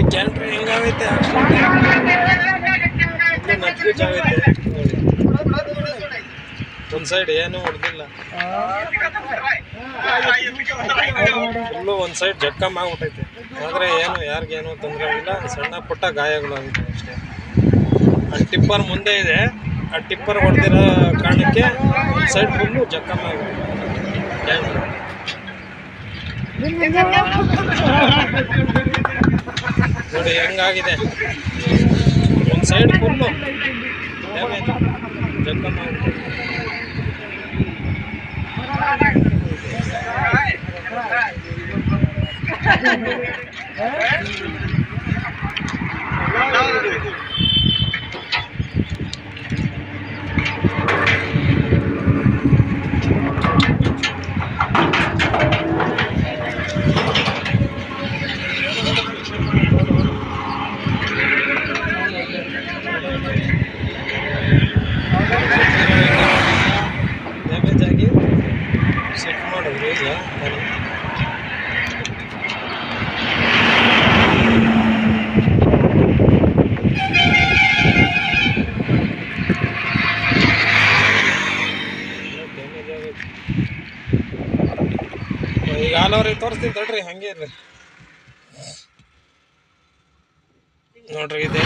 ಆಗೈತೆ ಹೆಂಗಾಗೈತೆ ಒಂದು ಸೈಡ್ ಏನು ಹೊಡೆದಿಲ್ಲ. ಫುಲ್ಲು ಒಂದು ಸೈಡ್ ಜಖಮ್ ಆಗ್ಬಿಟ್ಟೈತೆ. ಆದರೆ ಏನು ಯಾರಿಗೇನು ತೊಂದರೆ ಇಲ್ಲ. ಸಣ್ಣ ಪುಟ್ಟ ಗಾಯಗಳು ಆಗಿದೆ ಅಷ್ಟೇ. ಆ ಟಿಪ್ಪರ್ ಮುಂದೆ ಇದೆ. ಆ ಟಿಪ್ಪರ್ ಹೊಡೆದಿರೋ ಕಾರಣಕ್ಕೆ ಒಂದು ಸೈಡ್ ಫುಲ್ಲು ಜಕ್ಕಮ್ ಆಗಿದೆ ಟ್ಯಾಂಕ್. ನೋಡಿ ಹೆಂಗಾಗಿದೆ? ಒಂದು ಸೈಡ್ ಫುಲ್ಲು ಡ್ಯಾಮೇಜ್ ಸೆಟ್ ಮಾಡಿದ್ರು ಈಗ ನಾನು ಡ್ಯಾಮೇಜ್ ಆಗೈತೆ ಈಗ ಆಲವ್ರಿಗೆ ತೋರಿಸ್ತೀನಿ ತಡ್ರಿ ಹಂಗೆ ಇರ್ರಿ ನೋಡ್ರಿ ಇದೆ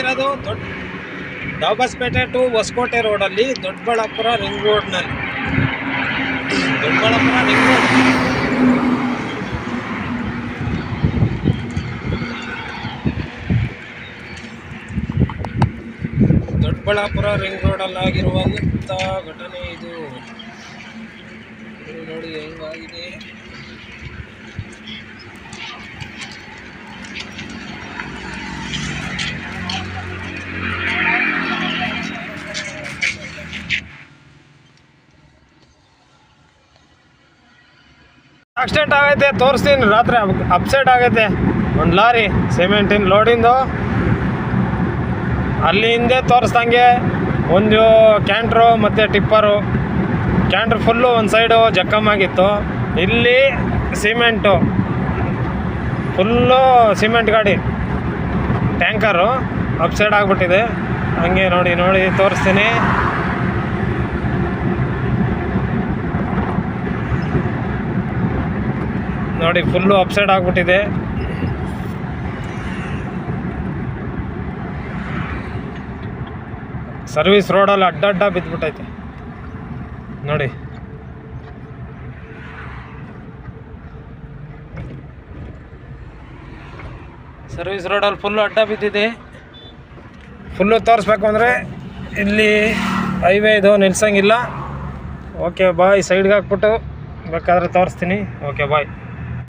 ಇದಾಗಿರೋದು ದೊಡ್ಡ ಡಾಬಸ್ಪೇಟೆ ಟು ಹೊಸಕೋಟೆ ರೋಡಲ್ಲಿ Doddaballapura ring ರೋಡ್ನಲ್ಲಿ. Doddaballapura ring road. Doddaballapura ring ರೋಡಲ್ಲಿ ಆಗಿರುವಂಥ ಘಟನೆ ಇದು ನೋಡಿ ಹೆಂಗಾಗಿದೆ. ಆಕ್ಸಿಡೆಂಟ್ ಆಗೈತೆ, ತೋರಿಸ್ತೀನಿ. ರಾತ್ರಿ ಅಪ್ಸೆಟ್ ಆಗೈತೆ. ಒಂದು ಲಾರಿ ಸಿಮೆಂಟಿನ ಲೋಡಿಂದು ಅಲ್ಲಿ ಹಿಂದೆ ತೋರಿಸ್ದಂಗೆ ಒಂದು ಕ್ಯಾಂಟ್ರು ಮತ್ತು ಟಿಪ್ಪರು ಕ್ಯಾಂಟ್ರ್ ಫುಲ್ಲು ಒಂದು ಸೈಡು ಜಕ್ಕಮ್ಮಾಗಿತ್ತು ಇಲ್ಲಿ ಸಿಮೆಂಟು ಫುಲ್ಲು ಸಿಮೆಂಟ್ ಗಾಡಿ. ಟ್ಯಾಂಕರು ಅಪ್ಸೈಡ್ ಆಗಿಬಿಟ್ಟಿದೆ. ಹಂಗೆ ನೋಡಿ ನೋಡಿ, ತೋರಿಸ್ತೀನಿ. ನೋಡಿ ಫುಲ್ಲು ಅಪ್ಸೈಡ್ ಆಗಿಬಿಟ್ಟಿದೆ. ಸರ್ವಿಸ್ ರೋಡಲ್ಲಿ ಅಡ್ಡಡ್ಡ ಬಿದ್ದುಬಿಟ್ಟೈತೆ ನೋಡಿ. ಸರ್ವಿಸ್ ರೋಡಲ್ಲಿ ಫುಲ್ಲು ಅಡ್ಡ ಬಿದ್ದಿದೆ. ಫುಲ್ಲು ತೋರಿಸ್ಬೇಕು ಅಂದರೆ ಇಲ್ಲಿ ಹೈವೇ ಇದು ನಿಲ್ಸಂಗಿಲ್ಲ. ಓಕೆ ಬಾಯ್ ಸೈಡ್ಗೆ ಹಾಕ್ಬಿಟ್ಟು ಬೇಕಾದ್ರೆ ತೋರಿಸ್ತೀನಿ. Okay bye